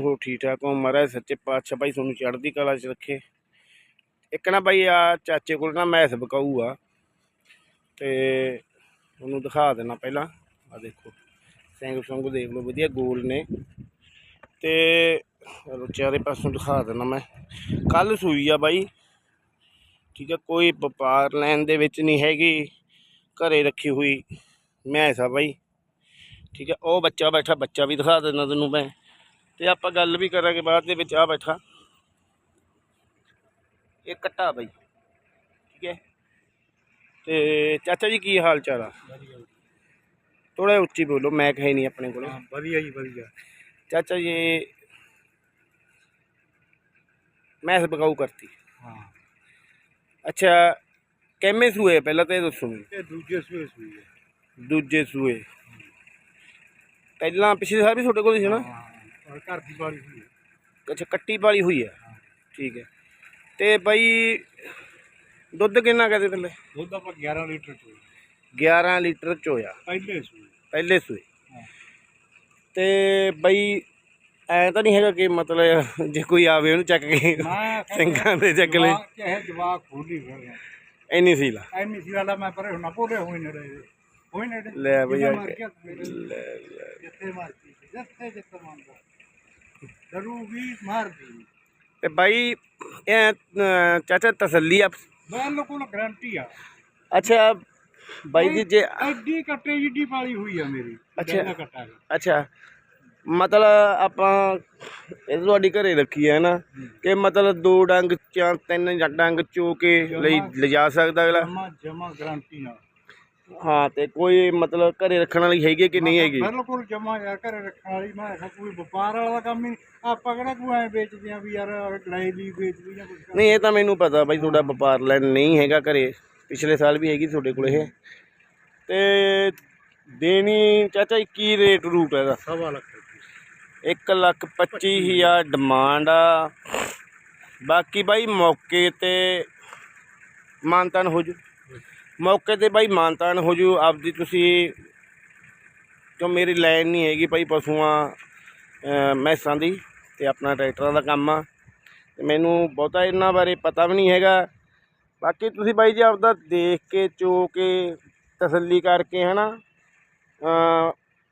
ਹੋ ਠੀਕ ਠਾਕ ਹੋ ਮਹਾਰਾਜ ਸੱਚੇ ਪਾਤਸ਼ਾਹ ਭਾਈ ਤੁਹਾਨੂੰ ਚੜ੍ਹਦੀ ਕਲਾ 'ਚ ਰੱਖੇ। ਇੱਕ ਨਾ ਭਾਈ ਆ ਚਾਚੇ ਕੋਲ ਨਾ ਮੈਸ ਬਕਾਊ ਆ, ਤੇ ਉਹਨੂੰ ਦਿਖਾ ਦੇਣਾ ਪਹਿਲਾਂ। ਆ ਦੇਖੋ, ਸਿੰਘ ਸੰਗ ਦੇਖ ਲਓ, ਵਧੀਆ ਗੋਲ ਨੇ। ਤੇ ਚਾਰੇ ਪਾਸੋਂ ਦਿਖਾ ਦੇਣਾ ਮੈਂ। ਕੱਲ ਸੂਈ ਆ ਬਾਈ। ਠੀਕ ਹੈ ਕੋਈ ਵਪਾਰ ਲੈਣ ਦੇ ਵਿੱਚ ਨਹੀਂ ਹੈਗੀ। ਘਰੇ ਰੱਖੀ ਹੋਈ ਮੈਸ ਆ ਬਾਈ। ਠੀਕ ਹੈ ਉਹ ਬੱਚਾ ਬੈਠਾ, ਬੱਚਾ ਵੀ ਦਿਖਾ ਦਿੰਦਾ ਤੈਨੂੰ ਮੈਂ। ਤੇ ਆਪਾਂ ਗੱਲ ਵੀ ਕਰਾਂਗੇ ਬਾਅਦ ਦੇ ਵਿੱਚ ਆ ਬੈਠਾ। ਇਹ ਕੱਟਾ ਬਾਈ। ਠੀਕ ਹੈ। ਤੇ ਚਾਚਾ ਜੀ ਕੀ ਹਾਲ ਚਾਲ ਆ? ਥੋੜਾ ਉੱਚੀ ਬੋਲੋ ਮੈਂ ਕਹੇ ਨਹੀਂ ਆਪਣੇ ਕੋਲ। ਹਾਂ ਵਧੀਆ ਜੀ ਵਧੀਆ। ਚਾਚਾ ਜੀ ਮੈਂ ਬਕਾਊ ਕਰਤੀ। ਹਾਂ। ਅੱਛਾ ਕਿੰਨੇ ਸੂਏ ਪਹਿਲਾਂ ਤਾਂ ਇਹ ਦੱਸੋ ਮੈਨੂੰ। ਇਹ ਦੂਜੇ ਸੂਏ ਸੂਈ ਹੈ ਦੂਜੇ ਸੂਏ। ਪਹਿਲਾਂ ਪਿਛਲੇ ਸਾਲ ਵੀ ਤੁਹਾਡੇ ਕੋਲ ਹੀ ਸੀ ਨਾ? ਹਾਂ ਔਰ ਘਰ ਦੀ ਬਾੜੀ ਹੋਈ ਹੈ। ਅੱਛਾ ਕੱਟੀ ਵਾਲੀ ਹੋਈ ਹੈ? ਠੀਕ ਹੈ। ਤੇ ਬਾਈ ਦੁੱਧ ਕਿੰਨਾ ਕਹਦੇ ਥੱਲੇ? ਦੁੱਧ ਆਪਾਂ 11 ਲੀਟਰ ਚੋਈ 11 ਲੀਟਰ ਚੋਇਆ ਪਹਿਲੇ ਸੂਏ। ਪਹਿਲੇ ਸੂਏ। ਹਾਂ। ਤੇ ਬਈ ਐ ਤਾਂ ਨਹੀਂ ਹੈਗਾ ਕਿ ਮਤਲਬ ਜੇ ਕੋਈ ਆਵੇ ਉਹਨੂੰ ਚੱਕ ਕੇ ਮੈਂ ਸਿੰਘਾਂ ਦੇ ਚੱਕ ਲੈ। ਚਾਹੇ ਜਵਾਕ ਖੋਲੀ ਫਿਰ ਇੰਨੀ ਸੀ ਲਾ ਐਮੀ ਸੀ ਵਾਲਾ ਮੈਂ ਪਰੇ ਹੁਣ ਪੋਲੇ ਹੋਈ ਨੇ ਰਹੇ ਹੋਈ ਨੇ ਲੈ ਬਈ ਆ ਮਾਰ ਕੇ- ਜਿੱਥੇ ਮਾਰਦੀ ਸੀ, ਜਿੱਥੇ ਜਿੱਥੇ ਮੰਨਦਾ ਦਰੂ ਵੀ ਮਾਰਦੀ। ਤੇ ਬਾਈ ਇਹ ਅਹ, ਚਾਚਾ ਤਸੱਲੀ ਆ। ਬਿਲਕੁਲ ਗਰੰਟੀ ਆ। ਅੱਛਾ ਬਾਈ ਜੀ ਜੇ ਐਡੀ ਕੱਟੇ ਜਿੱਡੀ ਪਾਲੀ ਹੋਈ ਆ ਮੇਰੀ ਅੱਛਾ। ਕੱਟਾ ਅੱਛਾ। ਮਤਲਬ ਆਪਾਂ ਇਹ ਤੁਹਾਡੀ ਘਰੇ ਰੱਖੀ ਹੈ ਨਾ ਕਿ ਮਤਲਬ ਦੋ ਡੰਗ ਜਾਂ ਤਿੰਨ ਜਾਂ ਡੰਗ ਚੋ ਕੇ ਲਈ ਲਿਜਾ ਸਕਦਾ ਅਗਲਾ? ਜਮਾ ਜਮਾ ਗਰੰਟੀ ਨਾਲ। ਹਾਂ ਤੇ ਕੋਈ ਮਤਲਬ ਘਰੇ ਰੱਖਣ ਵਾਲੀ ਹੈਗੀ ਕਿ ਨਹੀਂ ਹੈਗੀ? ਬਿਲਕੁਲ ਜਮਾ ਯਾਰ ਘਰੇ ਰੱਖਣ ਵਾਲੀ। ਮੈਂ ਕਿਹਾ ਕੋਈ ਵਪਾਰ ਵਾਲਾ ਦਾ ਕੰਮ ਹੀ ਨਹੀਂ। ਆਪਾਂ ਕਿਹੜਾ ਕੋਈ ਐ ਵੇਚਦੇ ਆ ਵੀ ਯਾਰ ਲੈ ਲਈ ਵੇਚਦੀ ਜਾਂ ਕੁਝ ਨਹੀਂ ਇਹ ਤਾਂ ਮੈਨੂੰ ਪਤਾ ਬਾਈ ਤੁਹਾਡਾ ਵਪਾਰ ਲੈਣ ਨਹੀਂ ਹੈਗਾ ਘਰੇ। ਪਿਛਲੇ ਸਾਲ ਵੀ ਹੈਗੀ ਤੁਹਾਡੇ ਕੋਲ ਇਹ। ਤੇ ਦੇਣੀ ਚਾਚਾ ਜੀ ਕੀ ਰੇਟ ਰੂਟ ਹੈ ਇਹਦਾ। ਸਵਾ ਲੱਖ ਰੁਪਏ। 1 ਲੱਖ 25 ਹਜ਼ਾਰ ਡਿਮਾਂਡ ਆ। ਬਾਕੀ ਬਾਈ ਮੌਕੇ ਤੇ ਮਾਨਤਾਨ ਹੋ ਜੂ। ਮੌਕੇ ਤੇ ਬਾਈ ਮਾਨਤਾਨ ਹੋ ਜੂ ਆਪਦੀ ਤੁਸੀਂ ਕਿਉਂ ਮੇਰੀ ਲਾਈਨ ਨਹੀਂ ਹੈਗੀ ਭਾਈ ਪਸ਼ੂਆਂ ਮੈਸਾਂ ਦੀ ਤੇ ਆਪਣਾ ਟਰੈਕਟਰਾਂ ਦਾ ਕੰਮ ਆ। ਤੇ ਮੈਨੂੰ ਬਹੁਤਾ ਇਹਨਾਂ ਬਾਰੇ ਪਤਾ ਵੀ ਨਹੀਂ ਹੈਗਾ। ਬਾਕੀ ਤੁਸੀਂ ਬਾਈ ਜੀ ਆਪਦਾ ਦੇਖ ਕੇ ਚੋ ਕੇ ਤਸੱਲੀ ਕਰਕੇ ਹਨਾ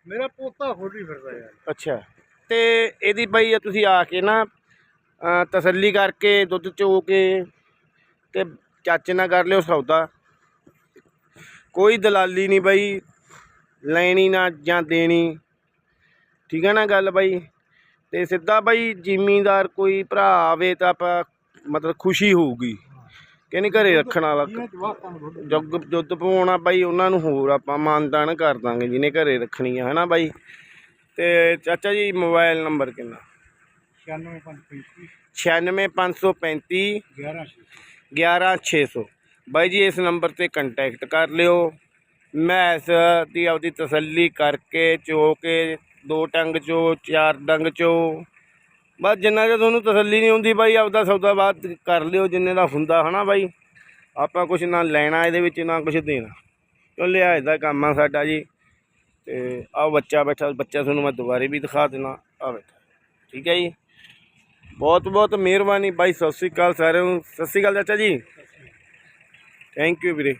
ਮੇਰਾ ਪੋਤਾ ਖੋਲੀ ਫਿਰਦਾ ਯਾਰ। ਅੱਛਾ ਤੇ ਇਹਦੀ ਬਈ ਤੁਸੀਂ ਆ ਕੇ ਨਾ ਤਸੱਲੀ ਕਰਕੇ ਦੁੱਧ ਚੋ ਕੇ ਤੇ ਚਾਚੇ ਨਾਲ ਕਰ ਲਿਓ ਸੌਦਾ। ਕੋਈ ਦਲਾਲੀ ਨਹੀਂ ਬਈ ਲੈਣੀ ਨਾ ਜਾਂ ਦੇਣੀ। ਠੀਕ ਹੈ ਨਾ ਗੱਲ ਬਈ? ਤੇ ਸਿੱਧਾ ਬਈ ਜ਼ਿਮੀਂਦਾਰ ਕੋਈ ਭਰਾ ਆਵੇ ਤਾਂ ਆਪਾਂ ਮਤਲਬ ਖੁਸ਼ੀ ਹੋਊਗੀ। ਕਿ ਨਹੀਂ ਘਰੇ ਰੱਖਣ ਵਾਲਾ ਜੁੱਗ ਦੁੱਧ ਪਵਾਉਣਾ ਬਾਈ ਉਹਨਾਂ ਨੂੰ ਹੋਰ ਆਪਾਂ ਮਾਨਦਾਨ ਕਰ ਦਾਂਗੇ ਜਿਹਨੇ ਘਰੇ ਰੱਖਣੀ ਆ ਹਨਾ ਬਾਈ? ਤੇ ਚਾਚਾ ਜੀ ਮੋਬਾਈਲ ਨੰਬਰ ਕਿੰਨਾ? 9535 96535 11 11600 ਬਾਈ ਜੀ, ਇਸ ਨੰਬਰ ਤੇ ਕੰਟੈਕਟ ਕਰ ਲਿਓ। ਮੈਸ ਦੀ ਆਪਦੀ ਤਸੱਲੀ ਕਰਕੇ ਚੋ ਕੇ ਦੋ ਟੰਗ ਚੋ, ਚਾਰ ਡੰਗ ਚੋ, ਬਸ ਜਿੰਨਾ ਜੇ ਤੁਹਾਨੂੰ ਤਸੱਲੀ ਨਹੀਂ ਹੁੰਦੀ ਬਾਈ, ਆਪਦਾ ਸੌਦਾ ਬਾਅਦ ਕਰ ਲਿਓ, ਜਿੰਨੇ ਦਾ ਹੁੰਦਾ ਹਨਾ ਬਾਈ। ਆਪਾਂ ਕੁਛ ਨਾ ਲੈਣਾ, ਇਹਦੇ ਵਿੱਚ ਨਾ ਕੁਛ ਦੇਣਾ। ਕਿਉਂ ਲਿਹਾਜ਼ ਦਾ ਕੰਮ ਆ ਸਾਡਾ ਜੀ। ਤੇ ਆਹ ਬੱਚਾ ਬੈਠਾ, ਬੱਚਾ ਤੁਹਾਨੂੰ ਮੈਂ ਦੁਬਾਰੇ ਵੀ ਦਿਖਾ ਦੇਣਾ ਆ ਬੈਠਾ ਠੀਕ ਹੈ ਜੀ। ਬਹੁਤ ਬਹੁਤ ਮਿਹਰਬਾਨੀ ਬਾਈ, ਸਤਿ ਸ੍ਰੀ ਅਕਾਲ ਸਾਰਿਆਂ ਨੂੰ। ਸਤਿ ਸ੍ਰੀ ਅਕਾਲ ਚਾਚਾ ਜੀ। ಥ್ಯಾಂಕ್ ಯು ಬಿಡಿ